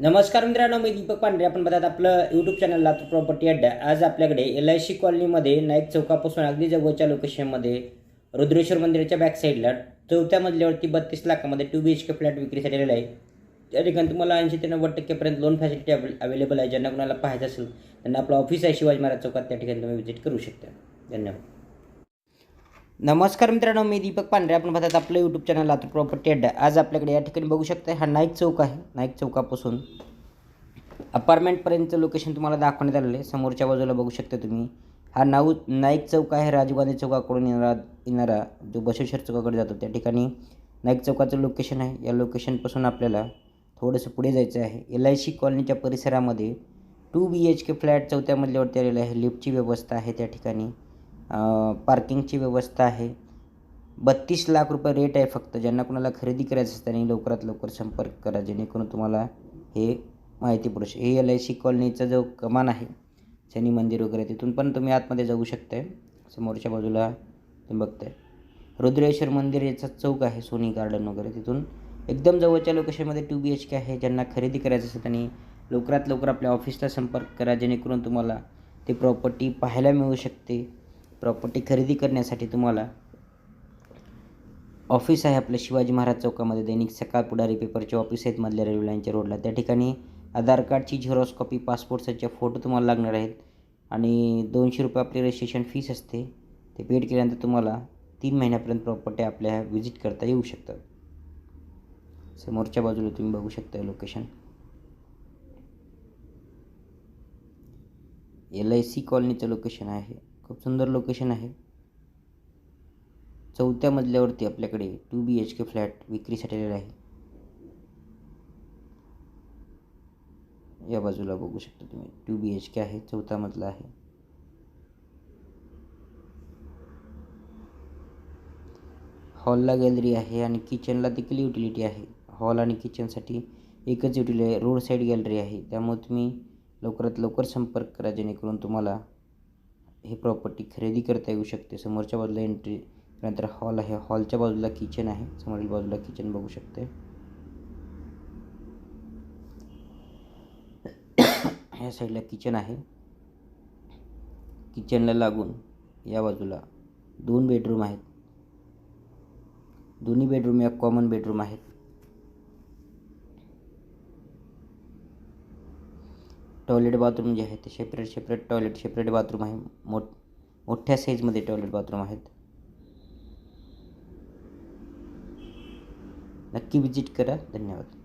नमस्कार मित्रांनो मी दीपक पांढरे. आपण बघतात आपलं यूट्यूब चॅनल लातूर प्रॉपर्टी अड्डा. आज आपल्याकडे एल आय सी कॉलनीमध्ये नाईक चौकापासून अगदी जवळच्या लोकेशनमध्ये रुद्रेश्वर मंदिराच्या बॅक साईडला चौथ्या मजल्यावरती बत्तीस लाखामध्ये two B H K flat विक्रीसाठी आलेला आहे. त्या ठिकाणी तुम्हाला ऐंशी ते नव्वद टक्केपर्यंत लोन फॅसिलिटी अवेलेबल आहे. ज्यांना कोणाला पाहायचं असेल त्यांना आपलं ऑफिस आहे शिवाजी महाराज चौकात त्या ठिकाणी तुम्ही व्हिजिट करू शकता. धन्यवाद. नमस्कार मित्रांनो मी दीपक पांढरे. आपण बघतात आपलं यूट्यूब चॅनल लातूर प्रॉपर्टी अड्डा आज आपल्याकडे या ठिकाणी बघू शकता हा नाईक चौक आहे. नाईक चौकापासून अपार्टमेंटपर्यंतचं लोकेशन तुम्हाला दाखवण्यात आलेलं आहे. समोरच्या बाजूला बघू शकता तुम्ही. हा नाऊ नाईक चौक आहे. राजीव गांधी चौकाकडून येणारा येणारा जो बसवेश्वर चौकाकडे जातो त्या ठिकाणी नाईक चौकाचं लोकेशन आहे. या लोकेशनपासून आपल्याला थोडंसं पुढे जायचं आहे. एल आय सी कॉलनीच्या परिसरामध्ये two B H K flat चौथ्या मजल्यावरती आलेलं आहे. लिफ्टची व्यवस्था आहे त्या ठिकाणी. पार्किंगची व्यवस्था आहे. बत्तीस लाख रुपये रेट आहे फक्त. ज्यांना कोणाला खरेदी करायचं असतं त्यांनी लवकरात लवकर संपर्क करा. जेणेकरून तुम्हाला हे माहिती पडू शकेल. हे एल आय सी कॉलनीचा जो कमान आहे शनी मंदिर वगैरे तिथून पण तुम्ही आतमध्ये जाऊ शकताय. समोरच्या बाजूला तुम्ही बघताय. रुद्रेश्वर मंदिर याचा चौक आहे सोनी गार्डन वगैरे. तिथून एकदम जवळच्या लोकेशनमध्ये टू बी एच के आहे. ज्यांना खरेदी करायचं असेल त्यांनी लवकरात लवकर आपल्या ऑफिसला संपर्क करा. जेणेकरून तुम्हाला ती प्रॉपर्टी पाहायला मिळू शकते. प्रॉपर्टी खरेदी करण्यासाठी तुम्हाला ऑफिस आहे आपलं शिवाजी महाराज चौकामध्ये दैनिक सकाळ पुढारी पेपरचे ऑफिस आहेत मधल्या रेल्वे लाईनच्या रोडला त्या ठिकाणी आधार कार्डची झेरॉक्स कॉपी पासपोर्ट फोटो तुम्हाला लागणार आहेत. आणि दोनशे रुपये आपली रजिस्ट्रेशन फीस असते. ते पेड केल्यानंतर तुम्हाला तीन महिन्यापर्यंत प्रॉपर्टी आपल्या व्हिजिट करता येऊ शकतात. समोरच्या बाजूला तुम्ही बघू शकता लोकेशन एल आय सी कॉलनीचं लोकेशन आहे. खूप सुंदर लोकेशन आहे. चौथ्या मजल्यावरती आपल्याकडे two B H K flat विक्रीसाठी आलेला आहे. या बाजूला बघू शकता तुम्ही टू बी एच के आहे चौथा मजला आहे. हॉलला गॅलरी आहे आणि किचनला देखील युटिलिटी आहे. हॉल आणि किचनसाठी एकच युटिलिटी आहे रोड साईड गॅलरी आहे. त्यामुळे तुम्ही लवकरात लवकर संपर्क करा जेणेकरून तुम्हाला ही प्रॉपर्टी खरेदी करता येऊ शकते. समोरच्या बाजूला एंट्री नंतर हॉल आहे. हॉलच्या बाजूला किचन आहे. समोरील बाजूला किचन बघू शकते. ह्या साईडला किचन आहे. किचनला लागून या बाजूला दोन बेडरूम आहेत. दोन्ही बेडरूम या कॉमन बेडरूम आहेत. टॉयलेट बाथरूम जे आहे ते separate separate toilet separate bathroom आहे. मोठ मोठ्या साईजमध्ये टॉयलेट बाथरूम आहेत. नक्की विजिट करा. धन्यवाद.